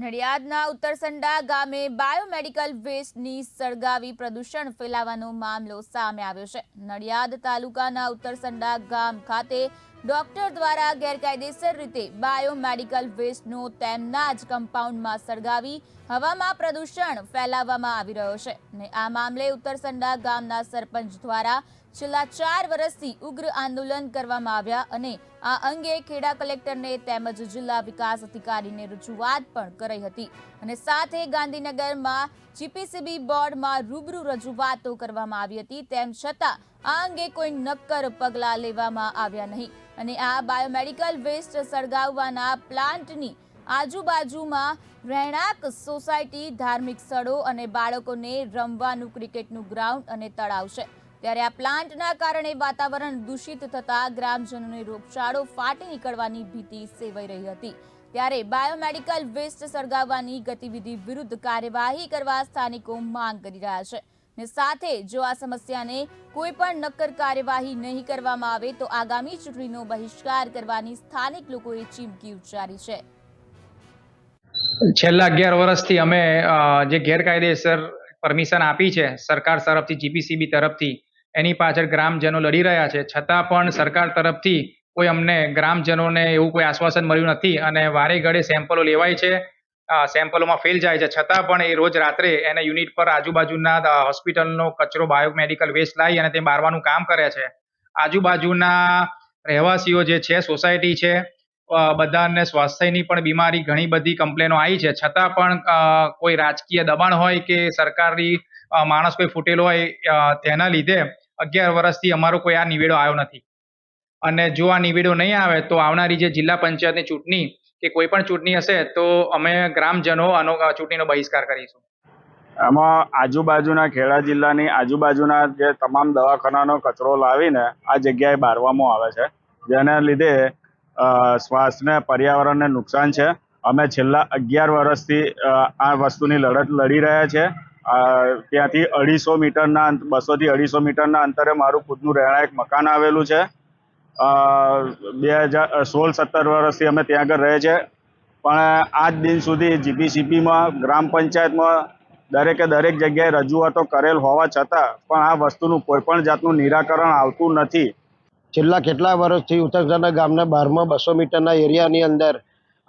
નડિયાદના ઉત્તરસંડા ગામે બાયોમેડિકલ વેસ્ટની સળગાવી પ્રદૂષણ ફેલાવાનો મામલો સામે આવ્યો છે. નડિયાદ તાલુકાના ઉત્તરસંડા ગામ ખાતે ડોક્ટર દ્વારા ગેરકાયદેસર રીતે બાયોમેડિકલ વેસ્ટનો તેમના જ કમ્પાઉન્ડમાં સળગાવી હવામાં પ્રદૂષણ ફેલાવવામાં આવી રહ્યો છે ને આ મામલે ઉત્તરસંડા ગામના સરપંચ દ્વારા છેલ્લા ચાર વર્ષથી ઉગ્ર આંદોલન કરવામાં આવ્યા અને આ અંગે ખેડા કલેક્ટરને તેમજ જિલ્લા વિકાસ અધિકારીને રજૂઆત પણ કરી હતી અને સાથે ગાંધીનગરમાં જીપીસીબી બોર્ડમાં રૂબરૂ રજૂઆતો કરવામાં આવી હતી તેમ છતાં આ અંગે કોઈ નક્કર પગલાં લેવામાં આવ્યા નહીં. અને આ બાયોમેડિકલ વેસ્ટ સળગાવવાના પ્લાન્ટની આજુબાજુમાં રહેણાંક સોસાયટી, ધાર્મિક સ્થળો અને બાળકોને રમવાનું ક્રિકેટનું ગ્રાઉન્ડ અને તળાવ છે. ત્યારે આ પ્લાન્ટના કારણે વાતાવરણ દૂષિત થતા ગ્રામજનોને રોગચાળો ફાટી નીકળવાની ભીતિ સેવાઈ રહી હતી. ત્યારે બાયોમેડિકલ વેસ્ટ સળગાવવાની ગતિવિધિ વિરુદ્ધ કાર્યવાહી કરવા સ્થાનિકો માંગ કરી રહ્યા છે. ને સાથે જો આ સમસ્યાને કોઈ પણ નક્કર કાર્યવાહી નહીં કરવામાં આવે તો આગામી ચૂંટણીનો બહિષ્કાર કરવાની સ્થાનિક લોકોએ ચીમકી ઉચ્ચારી છે. છેલ્લા અગિયાર વર્ષથી અમે જે ગેરકાયદેસર પરમિશન આપી છે સરકાર તરફથી જીપીસીબી તરફથી, એની પાછળ ગ્રામજનો લડી રહ્યા છે. છતાં પણ સરકાર તરફથી કોઈ અમને ગ્રામજનોને એવું કોઈ આશ્વાસન મળ્યું નથી અને વારે ઘડે સેમ્પલો લેવાય છે. સેમ્પલોમાં ફેલ જાય છે. છતાં પણ એ રોજ રાત્રે એને યુનિટ પર આજુબાજુના હોસ્પિટલનો કચરો બાયોમેડિકલ વેસ્ટ લાવી અને તે બારવાનું કામ કરે છે. આજુબાજુના રહેવાસીઓ જે છે સોસાયટી છે બધાને સ્વાસ્થ્યની પણ બીમારી ઘણી બધી કમ્પ્લેનો આવી છે. છતાં પણ કોઈ રાજકીય દબાણ હોય કે સરકારી માણસ કોઈ ફૂટેલો હોય તેના લીધે અગિયાર વર્ષથી અમારો કોઈ આ નિવેડો આવ્યો નથી. અને જો આ નિવેડો નહીં આવે તો આવનારી જે જિલ્લા પંચાયતની ચૂંટણી કે કોઈ પણ ચૂંટણી હશે તો અમે ગ્રામજનો આનો ચૂંટણીનો બહિષ્કાર કરીશું. આમાં આજુબાજુના ખેડા જિલ્લાની આજુબાજુના જે તમામ દવાખાનાનો કચરો લાવીને આ જગ્યાએ બારવામાં આવે છે. જેના લીધે શ્વાસને પર્યાવરણને નુકસાન છે. અમે છેલ્લા અગિયાર વર્ષથી આ વસ્તુની લડત લડી રહ્યા છે. ત્યાંથી અઢીસો મીટરના બસોથી અઢીસો મીટરના અંતરે મારું ખુદનું રહેણાંક મકાન આવેલું છે. બે હજાર સોળ, સત્તર વર્ષથી અમે ત્યાં આગળ રહે છે. પણ આજ દિન સુધી જીપીસીપીમાં ગ્રામ પંચાયતમાં દરેકે દરેક જગ્યાએ રજૂઆતો કરેલ હોવા છતાં પણ આ વસ્તુનું કોઈપણ જાતનું નિરાકરણ આવતું નથી. છેલ્લા કેટલા વર્ષથી ઉત્તરસંડા ગામના બારમાં બસો મીટરના એરિયાની અંદર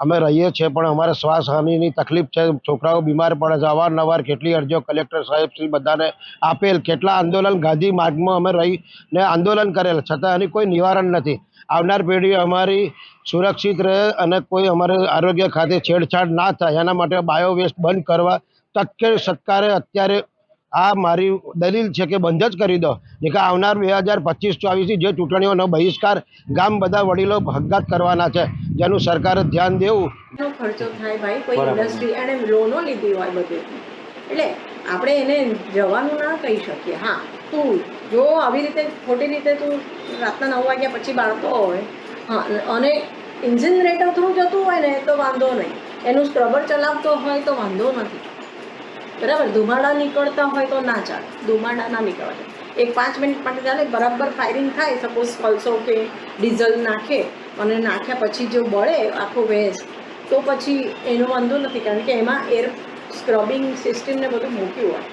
અમે રહીએ છીએ, પણ અમારે શ્વાસ હાનિની તકલીફ છે. છોકરાઓ બીમાર પડે છે. અવારનવાર કેટલી અરજીઓ કલેક્ટર સાહેબ શ્રી બધાને આપેલ કેટલા આંદોલન ગાંધી માર્ગમાં અમે રહીને આંદોલન કરેલ. છતાં એની કોઈ નિવારણ નથી. આવનાર પેઢી અમારી સુરક્ષિત રહે અને કોઈ અમારે આરોગ્ય ખાતે છેડછાડ ના થાય. એના માટે બાયોવેસ્ટ બંધ કરવા તત્કાળ સરકારે અત્યારે આ મારી દલીલ છે કે બંધ જ કરી દો. કે આવનાર બે હજાર પચીસ ચોવીસની જે ચૂંટણીઓનો બહિષ્કાર ગામ બધા વડીલો હંગાત કરવાના છે. જેનું સરકારે ધ્યાન દેવું. ખર્ચો થાય ભાઈ કોઈ ઇન્ડસ્ટ્રી એને લોનો લીધી હોય બધી. એટલે આપણે એને જવાનું ના કહી શકીએ. હા તું જો આવી રીતે ખોટી રીતે તું રાતના નવ વાગ્યા પછી બાળતો હોય હા અને ઇન્જિનરેટર થ્રુ જતું હોય ને તો વાંધો નહીં. એનું સ્ક્રબર ચલાવતો હોય તો વાંધો નથી. બરાબર? ધુમાડા નીકળતા હોય તો ના ચાલે. ધુમાડા ના નીકળવા. એક પાંચ મિનિટ માટે ચાલે, બરાબર ફાયરિંગ થાય સપોઝ કોલસો કે ડીઝલ નાખે, અને નાખ્યા પછી જો બળે આખો વેસ્ટ તો પછી એનો વાંધો નથી, કારણ કે એમાં એર સ્ક્રબિંગ સિસ્ટમ ને બધું મૂક્યું હોય.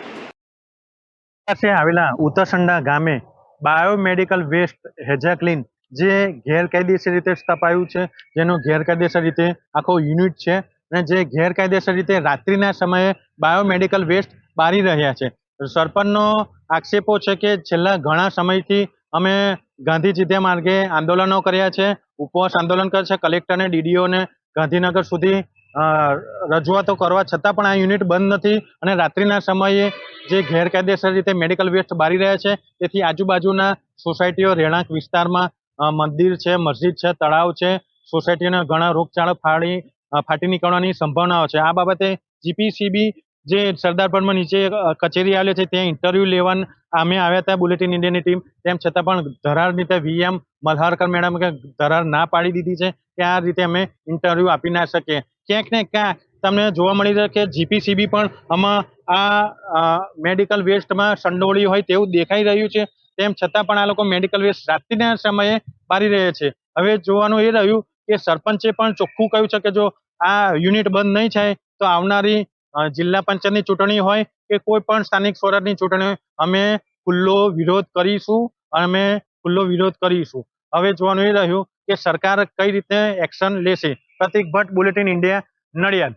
પાસે આવેલા ઉત્તરસંડા ગામે બાયોમેડિકલ વેસ્ટ હેજાક્લિન જે ગેરકાયદેસર રીતે સ્થપાયું છે, જેનો ગેરકાયદેસર રીતે આખો યુનિટ છે, અને જે ગેરકાયદેસર રીતે રાત્રિના સમયે બાયોમેડિકલ વેસ્ટ બારી રહ્યા છે. સરપંચનો આક્ષેપો છે કે છેલ્લા ઘણા સમયથી અમે ગાંધી ચિધ્યા માર્ગે આંદોલનો કર્યા છે, ઉપવાસ આંદોલન કરે છે, કલેક્ટરને, ડીડીઓને ગાંધીનગર સુધી રજૂઆતો કરવા છતાં પણ આ યુનિટ બંધ નથી અને રાત્રિના સમયે જે ગેરકાયદેસર રીતે મેડિકલ વેસ્ટ બારી રહ્યા છે, તેથી આજુબાજુના સોસાયટીઓ, રહેણાંક વિસ્તારમાં મંદિર છે, મસ્જિદ છે, તળાવ છે સોસાયટીના ઘણા રોગચાળો ફાળી ફાટી નીકળવાની સંભાવનાઓ છે. આ બાબતે જીપીસીબી જે સરદાર ભવનમાં નીચે કચેરી આવેલી છે, ત્યાં ઇન્ટરવ્યુ લેવા અમે આવ્યા હતા બુલેટિન ઇન્ડિયાની ટીમ તેમ છતાં પણ ધરાર રીતે વીએમ મલ્હારકર મેડમ કે ના પાડી દીધી છે કે આ રીતે અમે ઇન્ટરવ્યુ આપી ના શકીએ. ક્યાંક ને ક્યાંક તમને જોવા મળી રહ્યું કે જીપીસીબી પણ આમાં આ મેડિકલ વેસ્ટમાં સંડોળી હોય તેવું દેખાઈ રહ્યું છે. તેમ છતાં પણ આ લોકો મેડિકલ વેસ્ટ રાત્રિના સમયે બારી રહ્યા છે. હવે જોવાનું એ રહ્યું કે સરપંચે પણ ચોખ્ખું કહ્યું છે કે જો આ યુનિટ બંધ નહીં થાય, તો આવનારી જિલ્લા પંચાયતની ચૂંટણી હોય કે કોઈ પણ સ્થાનિક સ્વરાજની ચૂંટણી અમે ખુલ્લો વિરોધ કરીશું, અમે ખુલ્લો વિરોધ કરીશું. હવે જોવાનું એ રહ્યું કે સરકાર કઈ રીતે એક્શન લેશે? Pratik Bhatt bulletin India Nadiad.